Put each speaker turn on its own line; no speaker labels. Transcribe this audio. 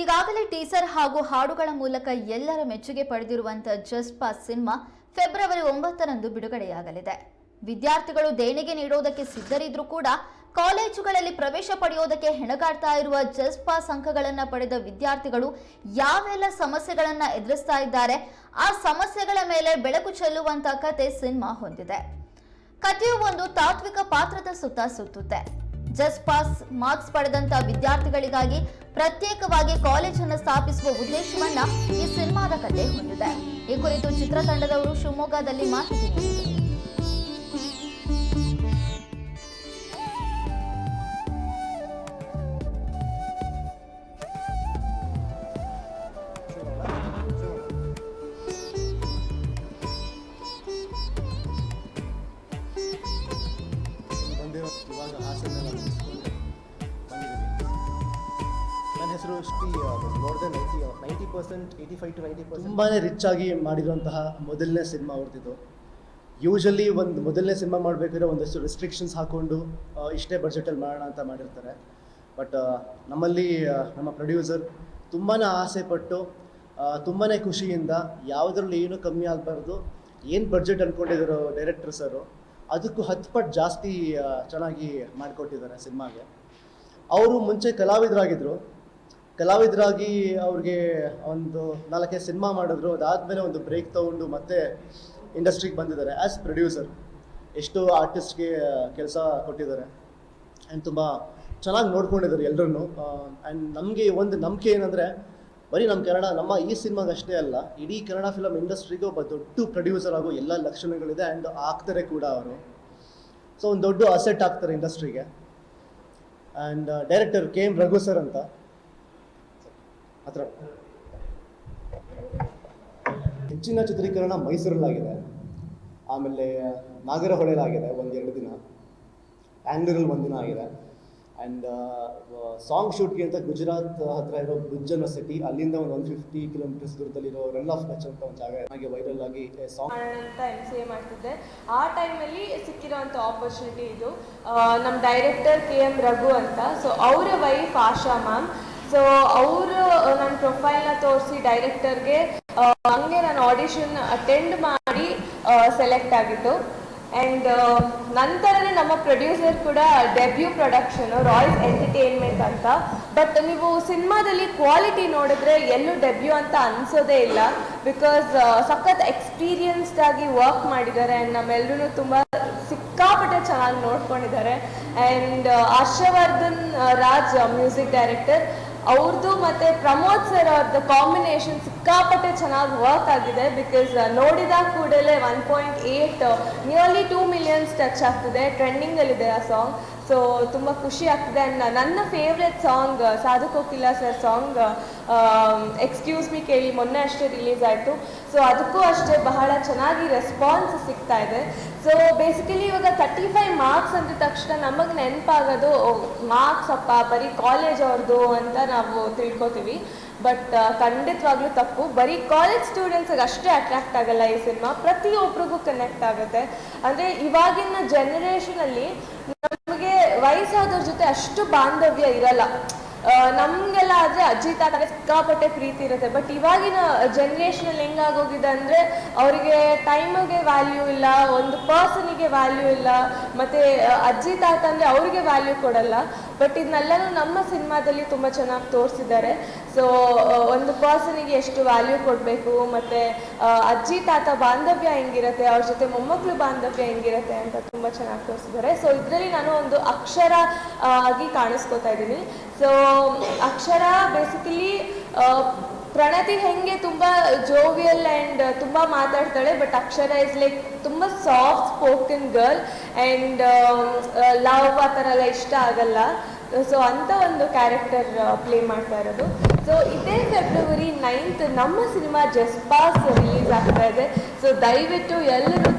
ಈಗಾಗಲೇ ಟೀಸರ್ ಹಾಗೂ ಹಾಡುಗಳ ಮೂಲಕ ಎಲ್ಲರ ಮೆಚ್ಚುಗೆ ಪಡೆದಿರುವಂತಹ ಜಸ್ಟ್ ಪಾಸ್ ಸಿನಿಮಾ ಫೆಬ್ರವರಿ ಒಂಬತ್ತರಂದು ಬಿಡುಗಡೆಯಾಗಲಿದೆ. ವಿದ್ಯಾರ್ಥಿಗಳು ದೇಣಿಗೆ ನೀಡೋದಕ್ಕೆ ಸಿದ್ಧರಿದ್ರೂ ಕೂಡ ಕಾಲೇಜುಗಳಲ್ಲಿ ಪ್ರವೇಶ ಪಡೆಯೋದಕ್ಕೆ ಹೆಣಗಾಡ್ತಾ ಇರುವ ಜಸ್ಟ್ ಪಾಸ್ ಅಂಕಗಳನ್ನ ಪಡೆದ ವಿದ್ಯಾರ್ಥಿಗಳು ಯಾವೆಲ್ಲ ಸಮಸ್ಯೆಗಳನ್ನ ಎದುರಿಸ್ತಾ ಇದ್ದಾರೆ, ಆ ಸಮಸ್ಯೆಗಳ ಮೇಲೆ ಬೆಳಕು ಚೆಲ್ಲುವಂತ ಕತೆ ಸಿನಿಮಾ ಹೊಂದಿದೆ. ಕಥೆಯು ಒಂದು ತಾತ್ವಿಕ ಪಾತ್ರದ ಸುತ್ತ ಸುತ್ತುತ್ತೆ. ಜಸ್ಟ್ ಪಾಸ್ ಮಾರ್ಕ್ಸ್ ಪಡೆದಂತ ವಿದ್ಯಾರ್ಥಿಗಳಿಗಾಗಿ ಪ್ರತ್ಯೇಕವಾಗಿ ಕಾಲೇಜನ್ನು ಸ್ಥಾಪಿಸುವ ಉದ್ದೇಶವನ್ನ ಈ ಸಿನಿಮಾದ ಕತೆ ಹೊಂದಿದೆ. ಈ ಕುರಿತು ಚಿತ್ರತಂಡದವರು ಶಿವಮೊಗ್ಗದಲ್ಲಿ ಮಾಹಿತಿ
ಇವಾಗ ಹಾಸನ್ನೆಲ್ಲ ಹೆಸರು more than ninety ninety percent eighty five to ninety percent ತುಂಬಾ ರಿಚ್ ಆಗಿ ಮಾಡಿರುವಂತಹ ಮೊದಲನೇ ಸಿನಿಮಾ ಅವ್ರದ್ದು ಯೂಶಲಿ ಒಂದು ಮೊದಲನೇ ಸಿನಿಮಾ ಮಾಡಬೇಕಾದ್ರೆ ಒಂದಷ್ಟು ರೆಸ್ಟ್ರಿಕ್ಷನ್ಸ್ ಹಾಕ್ಕೊಂಡು ಇಷ್ಟೇ ಬಡ್ಜೆಟಲ್ಲಿ ಮಾಡೋಣ ಅಂತ ಮಾಡಿರ್ತಾರೆ. ಬಟ್ ನಮ್ಮಲ್ಲಿ ನಮ್ಮ ಪ್ರೊಡ್ಯೂಸರ್ ತುಂಬಾ ಆಸೆ ಪಟ್ಟು ತುಂಬಾ ಖುಷಿಯಿಂದ ಯಾವುದ್ರಲ್ಲಿ ಏನೂ ಕಮ್ಮಿ ಆಗಬಾರ್ದು, ಏನು ಬಜೆಟ್ ಅಂದ್ಕೊಂಡಿದ್ರು ಡೈರೆಕ್ಟರ್ ಸರು, ಅದಕ್ಕೂ ಹತ್ತು ಪಟ್ಟು ಜಾಸ್ತಿ ಚೆನ್ನಾಗಿ ಮಾಡಿಕೊಟ್ಟಿದ್ದಾರೆ ಸಿನಿಮಾಗೆ ಅವರು ಮುಂಚೆ ಕಲಾವಿದರಾಗಿದ್ದರು ಕಲಾವಿದರಾಗಿ ಅವ್ರಿಗೆ ಒಂದು ನಾಲ್ಕೈದು ಸಿನಿಮಾ ಮಾಡಿದ್ರು. ಅದಾದಮೇಲೆ ಒಂದು ಬ್ರೇಕ್ ತಗೊಂಡು ಮತ್ತೆ ಇಂಡಸ್ಟ್ರಿಗೆ ಬಂದಿದ್ದಾರೆ. ಆ್ಯಸ್ ಪ್ರೊಡ್ಯೂಸರ್ ಎಷ್ಟು ಆರ್ಟಿಸ್ಟ್ಗೆ ಕೆಲಸ ಕೊಟ್ಟಿದ್ದಾರೆ. ಆ್ಯಂಡ್ ತುಂಬ ಚೆನ್ನಾಗಿ ನೋಡ್ಕೊಂಡಿದ್ದಾರೆ ಎಲ್ಲರನ್ನು ಆ್ಯಂಡ್ ನಮಗೆ ಒಂದು ನಂಬಿಕೆ ಏನಂದರೆ, ಬರೀ ನಮ್ಮ ಕನ್ನಡ, ನಮ್ಮ ಈ ಸಿನಿಮಾಗೆ ಅಷ್ಟೇ ಅಲ್ಲ, ಇಡೀ ಕನ್ನಡ ಫಿಲಮ್ ಇಂಡಸ್ಟ್ರಿಗೆ ಒಬ್ಬ ದೊಡ್ಡ ಪ್ರೊಡ್ಯೂಸರ್ ಆಗೋ ಎಲ್ಲ ಲಕ್ಷಣಗಳಿದೆ ಆ್ಯಂಡ್ ಆಗ್ತಾರೆ ಕೂಡ ಅವರು. ಸೊ ಒಂದು ದೊಡ್ಡ ಅಸೆಟ್ ಆಗ್ತಾರೆ ಇಂಡಸ್ಟ್ರಿಗೆ and director K M Raghu sir ಅಂತ. ಹತ್ರ. ಹೆಚ್ಚಿನ ಚಿತ್ರೀಕರಣ ಮೈಸೂರಲ್ಲಾಗಿದೆ. ಆಮೇಲೆ ನಾಗರಹೊಳೆಲಾಗಿದೆ ಒಂದೆರಡು ದಿನ. ಬ್ಯಾಂಗ್ಳೂರಲ್ಲಿ ಒಂದಿನ ಆಗಿದೆ. ಆ್ಯಂಡ್ ಸಾಂಗ್ ಶೂಟ್ಗೆ ಅಂತ ಗುಜರಾತ್ ಹತ್ರ ಇರೋ ಭುಜ್ ಅನ್ನೋ ಸಿಟಿ ಅಲ್ಲಿಂದ ಒಂದು ಒನ್ ಫಿಫ್ಟಿ ಕಿಲೋಮೀಟರ್ಸ್ ದೂರದಲ್ಲಿರೋ ರನ್ ಆಫ್ ಕಚ್ ಅಂತ ಒಂದು ಜಾಗ ಹಾಗೆ ವೈರಲ್ ಆಗಿ ಸಾಂಗ್
ಅಂತ ಎಂ ಸಿ ಎ ಮಾಡ್ತಿದ್ದೆ. ಆ ಟೈಮಲ್ಲಿ ಸಿಕ್ಕಿರೋಂಥ ಆಪರ್ಚುನಿಟಿ ಇದು. ನಮ್ಮ ಡೈರೆಕ್ಟರ್ ಕೆ ಎಂ ರಘು ಅಂತ. ಸೊ ಅವರ ವೈಫ್ ಆಶಾ ಮ್ಯಾಮ್ ಸೊ ಅವರು ನನ್ನ ಪ್ರೊಫೈಲ್ನ ತೋರಿಸಿ ಡೈರೆಕ್ಟರ್ಗೆ ಹಂಗೆ ನಾನು ಆಡಿಷನ್ ಅಟೆಂಡ್ ಮಾಡಿ ಸೆಲೆಕ್ಟ್ ಆಗಿದ್ದು. ಆ್ಯಂಡ್ ನಂತರನೇ ನಮ್ಮ ಪ್ರೊಡ್ಯೂಸರ್ ಕೂಡ ಡೆಬ್ಯೂ ಪ್ರೊಡಕ್ಷನ್ ರಾಯಲ್ ಎಂಟರ್ಟೈನ್ಮೆಂಟ್ ಅಂತ. ಬಟ್ ನೀವು ಸಿನಿಮಾದಲ್ಲಿ ಕ್ವಾಲಿಟಿ ನೋಡಿದ್ರೆ ಎಲ್ಲೂ ಡೆಬ್ಯೂ ಅಂತ ಅನ್ಸೋದೇ ಇಲ್ಲ. ಬಿಕಾಸ್ ಸಖತ್ ಎಕ್ಸ್ಪೀರಿಯನ್ಸ್ಡ್ ಆಗಿ ವರ್ಕ್ ಮಾಡಿದ್ದಾರೆ. ಆ್ಯಂಡ್ ನಮ್ಮೆಲ್ಲರೂ ತುಂಬ ಸಿಕ್ಕಾಪಟ್ಟೆ ಚೆನ್ನಾಗಿ ನೋಡ್ಕೊಂಡಿದ್ದಾರೆ. And Harshavardhan Raj music director ಅವ್ರದ್ದು ಮತ್ತೆ ಪ್ರಮೋದ್ ಸರ್ ಅವ್ರದ್ದು ಕಾಂಬಿನೇಷನ್ ಸಿಕ್ಕಾಪಟ್ಟೆ ಚೆನ್ನಾಗಿ ವರ್ಕ್ ಆಗಿದೆ ಬಿಕಾಸ್ ನೋಡಿದ ಕೂಡಲೇ one point eight nearly two millions touch ಆಗ್ತಿದೆ ಟ್ರೆಂಡಿಂಗಲ್ಲಿದೆ ಆ ಸಾಂಗ್ ಸೊ ತುಂಬ ಖುಷಿ ಆಗ್ತಿದೆ. ಅಂಡ್ ನನ್ನ favourite song Sadhu Kokila sir song excuse me ಕೇಳಿ ಮೊನ್ನೆ ಅಷ್ಟೇ ರಿಲೀಸ್ ಆಯಿತು. ಸೊ ಅದಕ್ಕೂ ಅಷ್ಟೇ ಬಹಳ ಚೆನ್ನಾಗಿ ರೆಸ್ಪಾನ್ಸ್ ಸಿಗ್ತಾ ಇದೆ. ಸೊ ಬೇಸಿಕಲಿ ಇವಾಗ ತರ್ಟಿ ಫೈವ್ ಮಾರ್ಕ್ಸ್ ಅಂದ ತಕ್ಷಣ ನಮಗೆ ನೆನಪಾಗೋದು ಮಾರ್ಕ್ಸ್ ಅಪ್ಪ, ಬರೀ ಕಾಲೇಜ್ ಅವ್ರದ್ದು ಅಂತ ನಾವು ತಿಳ್ಕೊತೀವಿ. ಬಟ್ ಖಂಡಿತವಾಗ್ಲೂ ತಪ್ಪು. ಬರೀ ಕಾಲೇಜ್ ಸ್ಟೂಡೆಂಟ್ಸ್ಗೆ ಅಷ್ಟೇ ಅಟ್ರಾಕ್ಟ್ ಆಗಲ್ಲ ಈ ಸಿನಿಮಾ ಪ್ರತಿಯೊಬ್ಬರಿಗೂ ಕನೆಕ್ಟ್ ಆಗುತ್ತೆ. ಅಂದರೆ ಇವಾಗಿನ ಜನರೇಷನಲ್ಲಿ ನಮಗೆ ವಯಸ್ಸಾದವ್ರ ಜೊತೆ ಅಷ್ಟು ಬಾಂಧವ್ಯ ಇರಲ್ಲ. ನಮ್ಗೆಲ್ಲ ಆದ್ರೆ ಅಜ್ಜಿ ತಾತಗೆ ಸಿಕ್ಕಾಪಟ್ಟೆ ಪ್ರೀತಿ ಇರುತ್ತೆ. ಬಟ್ ಇವಾಗಿನ ಜನ್ರೇಷನಲ್ಲಿ ಹೆಂಗಾಗೋಗಿದೆ ಅಂದ್ರೆ ಅವರಿಗೆ ಟೈಮಿಗೆ ವ್ಯಾಲ್ಯೂ ಇಲ್ಲ, ಒಂದು ಪರ್ಸನಿಗೆ ವ್ಯಾಲ್ಯೂ ಇಲ್ಲ. ಮತ್ತೆ ಅಜ್ಜಿ ತಾತ ಅಂದ್ರೆ ಅವ್ರಿಗೆ ವ್ಯಾಲ್ಯೂ ಕೊಡಲ್ಲ. ಬಟ್ ಇದನ್ನೆಲ್ಲನೂ ನಮ್ಮ ಸಿನಿಮಾದಲ್ಲಿ ತುಂಬ ಚೆನ್ನಾಗಿ ತೋರಿಸಿದ್ದಾರೆ. ಸೊ ಒಂದು ಪರ್ಸನಿಗೆ ಎಷ್ಟು ವ್ಯಾಲ್ಯೂ ಕೊಡಬೇಕು, ಮತ್ತು ಅಜ್ಜಿ, ತಾತ ಬಾಂಧವ್ಯ ಹೆಂಗಿರುತ್ತೆ, ಅವ್ರ ಜೊತೆ ಮೊಮ್ಮಕ್ಕಳು ಬಾಂಧವ್ಯ ಹೆಂಗಿರುತ್ತೆ ಅಂತ ತುಂಬ ಚೆನ್ನಾಗಿ ತೋರಿಸಿದ್ದಾರೆ. ಸೊ ಇದರಲ್ಲಿ ನಾನು ಒಂದು ಅಕ್ಷರ ಆಗಿ ಕಾಣಿಸ್ಕೊತಾ ಇದ್ದೀನಿ. ಸೊ ಅಕ್ಷರ ಬೇಸಿಕಲಿ ಪ್ರಣತಿ ಹೆಂಗೆ ತುಂಬಾ ಜೋವಿಯಲ್ ಆ್ಯಂಡ್ ತುಂಬಾ ಮಾತಾಡ್ತಾಳೆ ಬಟ್ ಅಕ್ಷರ ಇಸ್ ಲೈಕ್ ತುಂಬಾ soft spoken girl and love ಆ ಥರ ಎಲ್ಲ ಇಷ್ಟ ಆಗಲ್ಲ. ಸೊ ಅಂತ ಒಂದು ಕ್ಯಾರೆಕ್ಟರ್ ಪ್ಲೇ ಮಾಡ್ತಾ ಇರೋದು. ಸೊ ಇದೇ ಫೆಬ್ರವರಿ ನೈನ್ತ್ ನಮ್ಮ cinema just pass pass release ಆಗ್ತಾ ಇದೆ. ಸೊ ದಯವಿಟ್ಟು ಎಲ್ಲರೂ